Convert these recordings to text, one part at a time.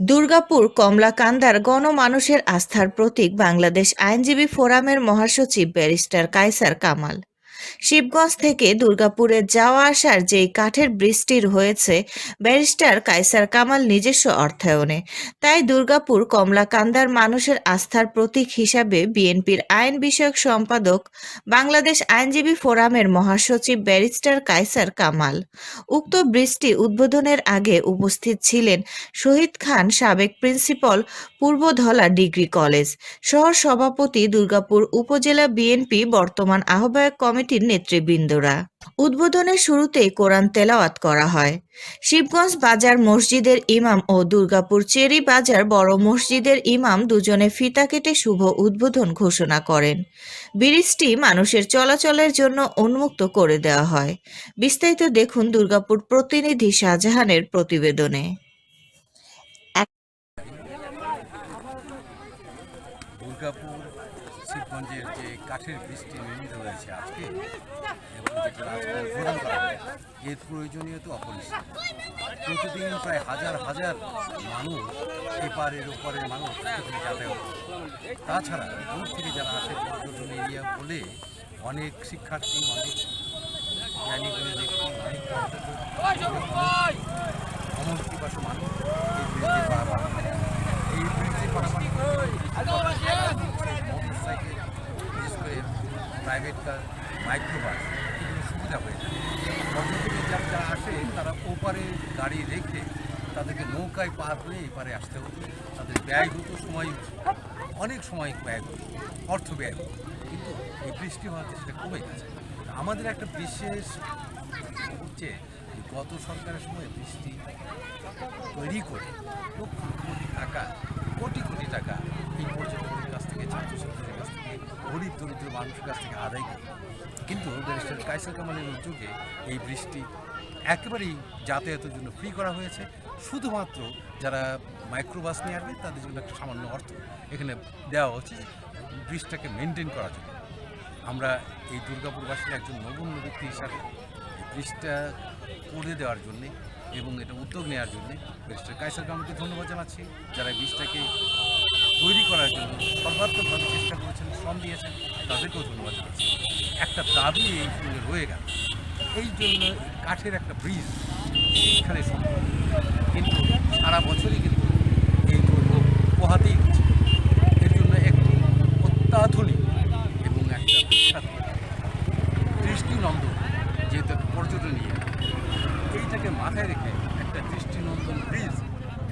দুর্গাপুর কমলাকান্দার গণমানুষের আস্থার প্রতীক বাংলাদেশ আইনজীবী ফোরামের মহাসচিব ব্যারিস্টার কায়সার কামাল। শিবগঞ্জ থেকে দুর্গাপুরে যাওয়া আসার যেই কাঠের বৃষ্টির হয়েছে, ব্যারিস্টার কায়সার কামাল নিজস্ব অর্থায়নে। তাই দুর্গাপুর কমলাকান্দার মানুষের আস্থার প্রতীক হিসাবে বিএনপির আইন বিষয়ক সম্পাদক, বাংলাদেশ আইনজীবী ফোরামের মহাসচিব ব্যারিস্টার কায়সার কামাল। উক্ত বৃষ্টি উদ্বোধনের আগে উপস্থিত ছিলেন শহীদ খান সাবেক প্রিন্সিপাল, পূর্বধলা ডিগ্রি কলেজ। সহ সভাপতি দুর্গাপুর উপজেলা বিএনপি বর্তমান আহ্বায়ক কমিটির নেতৃবৃন্দরা। উদ্বোধনের শুরুতেই কোরআন তেলাওয়াত করা হয়। শিবগঞ্জ বাজার মসজিদের ইমাম ও দুর্গাপুর চেরি বাজার বড় মসজিদের ইমাম দুজনে ফিতা কেটে শুভ উদ্বোধন ঘোষণা করেন। ব্রিজটি মানুষের চলাচলের জন্য উন্মুক্ত করে দেওয়া হয়। বিস্তারিত দেখুন দুর্গাপুর প্রতিনিধি শাহজাহানের প্রতিবেদনে। দুর্গাপুর শিবগঞ্জের যে কাঠের বৃষ্টি নির্মিত হয়েছে আজকে, এবং এর প্রয়োজনীয়তা অপরিসীম। প্রতিদিন প্রায় হাজার হাজার মানুষ এপারের ওপারের মানুষ এখানে যাতায়াত তাছাড়া, দূর থেকে যারা আসে পর্যটন এরিয়া বলে অনেক শিক্ষার্থী, অনেক জ্ঞানী গুণী ব্যক্তি অনেক পর্যটক অমর পিপাসু মানুষ এই ব্রিজে পারাপার করে। এই ব্রিজে পারাপার মোটরসাইকেল বিশেষ করে প্রাইভেট কার মাইক্রোবাস এগুলো সুবিধা হয়ে যায়। পর্যটকের যারা যারা আসে, তারা ওপারে গাড়ি রেখে তাদেরকে নৌকায় পার হয়ে এপারে আসতে হতো। তাদের ব্যয় হতো সময় অনেক সময় ব্যয় হতো, অর্থ ব্যয় হতো। কিন্তু এই বৃষ্টি হওয়াতে সেটা কমে গেছে। আমাদের একটা বিশেষ হচ্ছে গত সরকারের সময় বৃষ্টি তৈরি করে লক্ষ কোটি টাকা কোটি কোটি টাকা এই পর্যটকদের কাছ থেকে ছাত্রছাত্রীদের কাছ থেকে গরিব দরিদ্র মানুষের কাছ থেকে আদায় করে। কিন্তু ব্যারিস্টার কাইসার কামালের উদ্যোগে এই বৃষ্টি একেবারেই যাতায়াতের জন্য ফ্রি করা হয়েছে। শুধুমাত্র যারা মাইক্রোবাস নিয়ে আসবে, তাদের জন্য একটা সামান্য অর্থ এখানে দেওয়া হচ্ছে ব্রিজটাকে মেনটেন করার জন্য। আমরা এই দুর্গাপুরবাসীর একজন নগণ্য ব্যক্তি হিসাবে ব্রিজটা করে দেওয়ার জন্যে এবং এটা উদ্যোগ নেওয়ার জন্যে ব্রিজটার কাইসার কামালকে ধন্যবাদ জানাচ্ছি, যারা ব্রিজটাকে তৈরি করার জন্য সর্বাত্মকভাবে চেষ্টা করেছেন, শ্রম দিয়েছেন, তাদেরকেও ধন্যবাদ একটা দাবি এই সঙ্গে রয়ে গেল। এই জন্য কাঠের একটা ব্রিজ সম্ভব কিন্তু সারা বছরই কিন্তু এই দুর্ভোগ পোহাতেই হচ্ছে। এর জন্য একটি অত্যাধুনিক এবং একটা বিখ্যাত দৃষ্টিনন্দন যেহেতু পর্যটন নিয়ে এইটাকে মাথায় রেখে একটা দৃষ্টিনন্দন ব্রিজ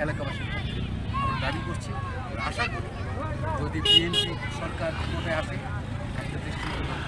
এলাকাবাসীর পক্ষে আমরা দাবি করছি। আশা করি। যদি বিএনপি সরকার ক্ষমতায় আসে একটা দৃষ্টিনন্দন